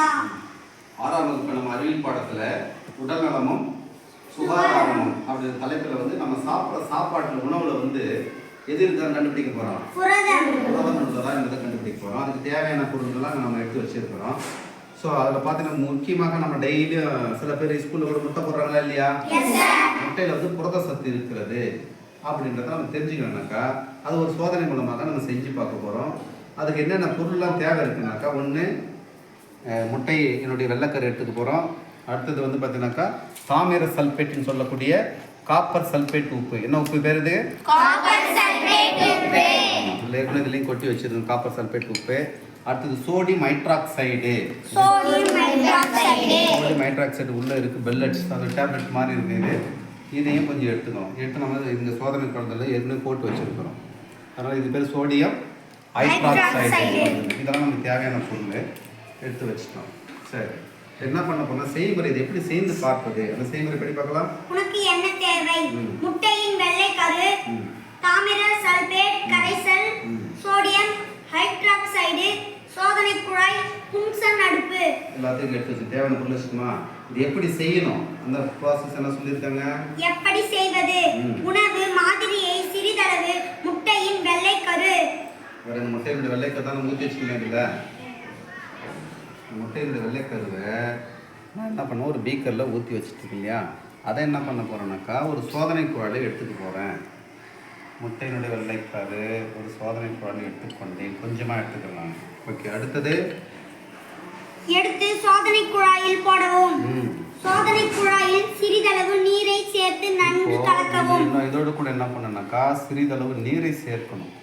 ஆறாம் வகுப்பு நம்ம அறிவியல் பாடத்துல உடல்நலமும் சுகாதாரமும் அப்படின்ற தலைப்புல வந்து நம்ம சாப்பிட்ற சாப்பாட்டுல உணவுல வந்து எது இருக்கான்னு கண்டுபிடிக்க போறோம். புரதம். உள்ளதா என்பதை கண்டுபிடிக்க போறோம். அதுக்கு தேவையான பொருட்கள்லாம் நம்ம எடுத்து வச்சிருக்கிறோம். ஸோ அதில் பார்த்தீங்கன்னா முக்கியமாக நம்ம டெய்லியும் சில பேர் ஸ்கூலில் கூட முட்டை போடுறாங்களா இல்லையா? முட்டையில் வந்து புரத சத்து இருக்கிறது அப்படின்றத நம்ம தெரிஞ்சுக்கணும்னாக்கா அது ஒரு சோதனை மூலமாக தான் நம்ம செஞ்சு பார்க்க போகிறோம் அதுக்கு என்னென்ன பொருள்லாம் தேவை இருக்குனாக்கா ஒன்று முட்டை என்னுடைய வெள்ளைக்கரு எடுத்துக்க போகிறோம் அடுத்தது வந்து பார்த்தீங்கன்னாக்கா தாமிர சல்பேட்னு சொல்லக்கூடிய காப்பர் சல்பேட் உப்பு. என்ன உப்பு பேர் இது? ஏற்கனவே இதுலேயும் கொட்டி வச்சிருக்கோம் காப்பர் சல்பேட் உப்பு. அடுத்தது சோடியம் ஹைட்ராக்சைடு சோடியம் ஹைட்ராக்சைடு உள்ளே இருக்குது பெல்லட்ஸ். அந்த டேப்லெட் மாதிரி இருக்குது இதையும் கொஞ்சம் எடுத்துக்கணும். எடுத்து நம்ம இந்த சோதனை குழந்தைல ஏற்கனவே போட்டு வச்சிருக்கிறோம். அதனால் இது பேர் சோடியம் ஹைட்ராக்சைடு இதெல்லாம் நமக்கு தேவையான பொருள். எடுத்து வச்சிட்டோம். சரி. என்ன பண்ண போனால் செய்முறை இது எப்படி செய்து பார்ப்பது? அந்த செய்முறை படி பார்க்கலாம். உனக்கு என்ன தேவை. முட்டையின் வெள்ளை கரு. தாமிர சல்பேட் கரைசல். சோடியம் ஹைட்ராக்சைடு சோதனை குழாய் புன்சன் அடுப்பு. எல்லாத்தையும் எடுத்து வச்சு தேவையான பொருள் வச்சுக்கணுமா? இது எப்படி செய்யணும்? அந்த ப்ராசஸ் என்ன சொல்லியிருக்காங்க? எப்படி செய்வது. உணவு மாதிரியை சிறிதளவு முட்டையின் வெள்ளை கரு வேற முட்டையினுடைய வெள்ளைக்கரு தான் ஊற்றி வச்சுக்கலாம் இதில் முட்டையினுடைய வெள்ளைக்கருவை நான் என்ன பண்ணேன்? ஒரு பீக்கரில் ஊற்றி வச்சுட்டு இல்லையா? அதை என்ன பண்ண போகிறேன்னாக்கா ஒரு சோதனை குழாயில் எடுத்துக்க போகிறேன் முட்டையினுடைய வெள்ளைக்கரு ஒரு சோதனை குழாயில் எடுத்துக்கொண்டேன் கொஞ்சமாக எடுத்துக்கலாம். ஓகே அடுத்தது? எடுத்து சோதனை குழாயில் போடவும். சோதனை குழாயில் சிறிதளவு நீரை சேர்த்து நன்கு கலக்கவும். இதோட கூட என்ன பண்ணணும்னாக்கா சிறிதளவு நீரை சேர்க்கணும்.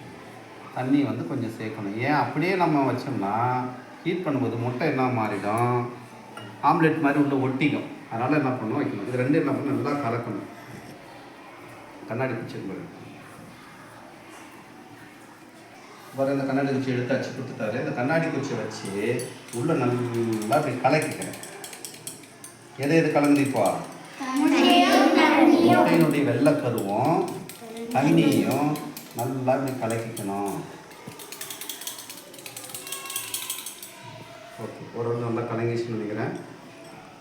தண்ணி வந்து கொஞ்சம் சேர்க்கணும். ஏன் அப்படியே நம்ம வச்சோம்னா ஹீட் பண்ணும்போது முட்டை என்ன மாறிடும்? ஆம்லெட் மாதிரி உள்ள ஒட்டிக்கும் அதனால் என்ன பண்ணணும் வைக்கணும். இது ரெண்டும் என்ன பண்ணணும் நல்லா கலக்கணும். கண்ணாடி குச்சி பாரு பாரு இந்த கண்ணாடி குச்சி எடுத்து அச்சு கொடுத்துட்டாரு. இந்த கண்ணாடி குச்சியை வச்சு உள்ளே நல்லா அப்படி கலக்கிக்கிறேன் எதை எது கலந்துப்பா முட்டையினுடைய வெள்ளை கருவும் தண்ணியும் நல்லா இப்படி கலக்கிக்கணும். ஓகே. ஒரு நல்லா கலங்கிச்சுன்னு நினைக்கிறேன்.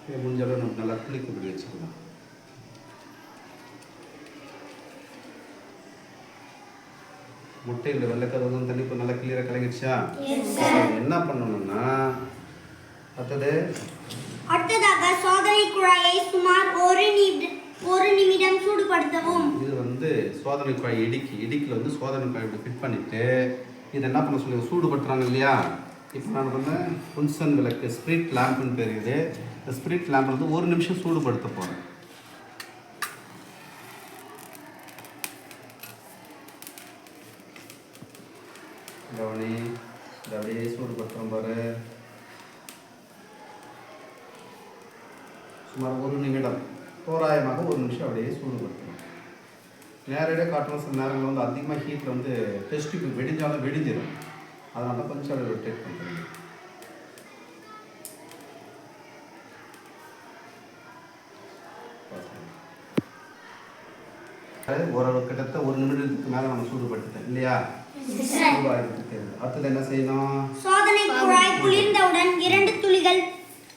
இது முடிஞ்ச அளவு நம்ம நல்லா குளிக்க இப்படி வச்சுக்கலாம் முட்டையில் வெள்ளைக்கருவும் தண்ணி இப்போ நல்லா கிளியராக கலங்கிடுச்சா? என்ன பண்ணணும்னா அடுத்தது? அடுத்ததாக சோதனை குழாயை சுமார் ஒரு நிமிடம் ஒரு நிமிடம் சூடுபடுத்தவும். இது வந்து சோதனை குழாய் இடுக்கி இடுக்கில் வந்து சோதனை குழாய் இப்படி ஃபிட் பண்ணிவிட்டு இதை என்ன பண்ண சொல்லி சூடுபடுத்துறாங்க இல்லையா? இப்போ நான் வந்து புன்சன் விளக்கு ஸ்பிரிட் லேம்புன்னு தெரியுது இந்த ஸ்பிரிட் லேம்ப் வந்து ஒரு நிமிஷம் சூடுபடுத்த போகிறேன் கவனி இதை அப்படியே சூடுபடுத்துகிறோம் பாரு. சுமார் ஒரு நிமிடம் தோராயமாக ஒரு நிமிஷம் அப்படியே சூடுபடுத்தணும் நேரடியாக காட்டணும் சில நேரங்களில் வந்து அதிகமாக ஹீட்டில் வந்து டெஸ்ட்டுக்கு வெடிஞ்சாலும் வெடிஞ்சிடும் அதனால கொஞ்சம் ரொட்டேட் பண்ணுறேன் ஒரு கிட்டத்தட்ட ஒரு நிமிடத்துக்கு மேலே நம்ம சூடுபடுத்திட்டேன் இல்லையா? அடுத்தது என்ன செய்யணும்? சோதனை குழாய் குளிர்ந்தவுடன் இரண்டு துளிகள்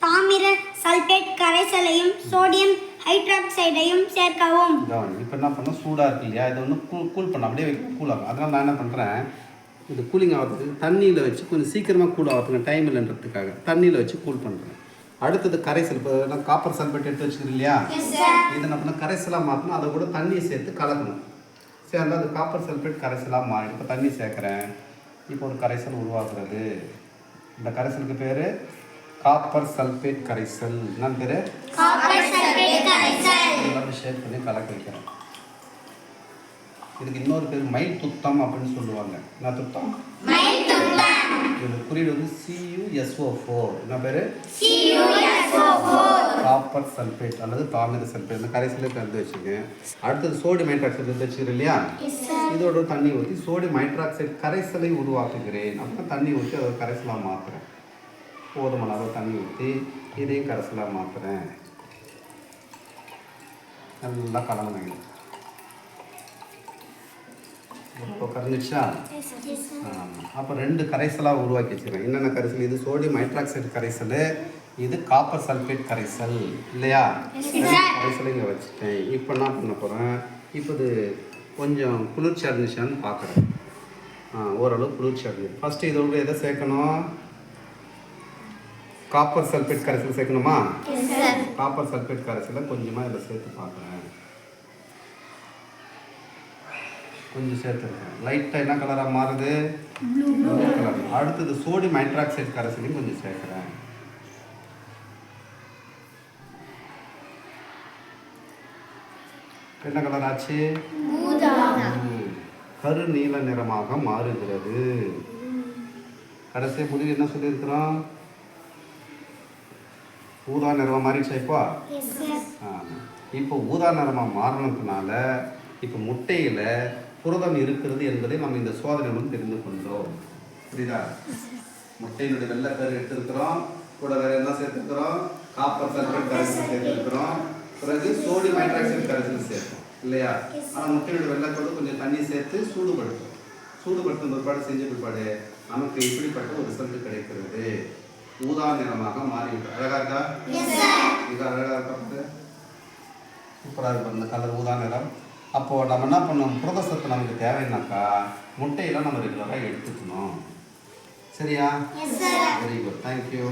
தாமிர சல்பேட் கரைசலையும் சோடியம் ஹைட்ராக்சைடையும் சேர்க்கவும். இப்போ என்ன பண்ண சூடாக இருக்கு இல்லையா? இதை வந்து கூல் கூல் பண்ண அப்படியே கூல் ஆகும். அதனால் நான் என்ன பண்ணுறேன் இது கூலிங் ஆகிறதுக்கு தண்ணியில் வச்சு கொஞ்சம் சீக்கிரமாக கூல் ஆகிறதுக்கு டைம் இல்லைன்றதுக்காக தண்ணியில் வச்சு கூல் பண்ணுறேன் அடுத்தது கரைசல். இப்போ நான் காப்பர் சல்பேட் எடுத்து வச்சுக்கிறேன் இல்லையா? இது என்ன பண்ண கரைசலாக மாற்றணும் அதை கூட தண்ணியை சேர்த்து கலக்கணும். சேர்ந்து அது காப்பர் சல்பேட் கரைசலாக மாறி இப்போ தண்ணி சேர்க்குறேன். இப்போ ஒரு கரைசல் உருவாக்குறது. இந்த கரைசலுக்கு பேர் காப்பர் சல்பேட் கரைசல். என்ன பேர்? எல்லாமே ஷேர் பண்ணி கலக்க வைக்கிறேன். இதுக்கு இன்னொரு பேர் மைல் துத்தம் அப்படின்னு சொல்லுவாங்க. என்ன துத்தம்? இது குறியீடு வந்து சியூஎஸ்ஓ ஃபோர் என்ன பேர்? காப்பர் சல்பேட் அல்லது தாமிர சல்பேட். இந்த கரைசலே கலந்து வச்சுக்கேன் அடுத்தது சோடியம் ஹைட்ராக்சைடு எடுத்து வச்சுக்கிறேன் இல்லையா? இதோட தண்ணி ஊற்றி சோடியம் ஹைட்ராக்சைடு கரைசலை உருவாக்குகிறேன். அப்புறம் தண்ணி ஊற்றி அதை கரைசலாக மாற்றுறேன் போதுமான அளவு தண்ணி ஊற்றி இதையும் கரைசலாக மாற்றுறேன் நல்லா கலந்துங்க இப்போ கரைஞ்சிடுச்சா? ஆமாம் அப்போ ரெண்டு கரைசலாக உருவாக்கி வச்சுருக்கேன். என்னென்ன கரைசல்? இது சோடியம் ஹைட்ராக்சைடு கரைசல் இது காப்பர் சல்ஃபேட் கரைசல் இல்லையா? கரைசலை இங்கே வச்சுட்டேன். இப்போ என்ன பண்ண போகிறேன் இப்போ இது கொஞ்சம் குளிர்ச்சி அடைஞ்சிச்சான்னு பார்க்குறேன் ஆ ஓரளவு குளிர்ச்சி அடைஞ்சு ஃபஸ்ட்டு இதோட எதை சேர்க்கணும்? காப்பர் சல்ஃபேட் கரைசல் சேர்க்கணுமா? காப்பர் சல்ஃபேட் கரைசலை கொஞ்சமாக இதில் சேர்த்து பார்க்குறேன் கொஞ்சம் சேர்த்துருக்கேன் லைட்டாக என்ன கலராக மாறுது? ப்ளூ கலர் அடுத்தது சோடியம் ஹைட்ராக்சைடு கரைசலையும் கொஞ்சம் சேர்க்குறேன். என்ன கலர் ஆச்சு. கரு நீல நிறமாக மாறுகிறது. கடைசி முடிவு என்ன சொல்லியிருக்கிறோம்? ஊதா நிறமாக மாறிடுச்சா இப்போ? இப்போ ஊதா நிறமாக மாறினதுனால இப்போ முட்டையில் புரதம் இருக்கிறது என்பதை நம்ம இந்த சோதனை மூலம் தெரிந்து கொண்டோம். புரியுதா? முட்டையினுடைய வெள்ளைக்கரு எடுத்திருக்கிறோம். கூட வேற என்ன சேர்த்துருக்கிறோம்? காப்பர் சல்ஃபேட் கரைசல் சேர்த்துருக்கிறோம். பிறகு சோடியம் ஹைட்ராக்சைடு கரைசல் சேர்த்தோம். இல்லையா? ஆனால் முட்டையோட வெள்ளைக்கரு கொஞ்சம் தண்ணி சேர்த்து சூடுபடுத்தும். சூடுபடுத்தும் பிற்பாடு செஞ்ச பிற்பாடு நமக்கு இப்படிப்பட்ட ஒரு ரிசல்ட் கிடைக்கிறது. ஊதா நிறமாக மாறிவிட்டு அழகா இருக்கா? மிக அழகா இருக்கா பாரு. சூப்பராக இருக்கும் இந்த கலர் ஊதா நிறம். அப்போது நம்ம என்ன பண்ணோம் புரத சத்து நமக்கு தேவைன்னாக்கா முட்டையெல்லாம் நம்ம ரெகுலராக எடுத்துக்கணும். சரியா? Very good thank you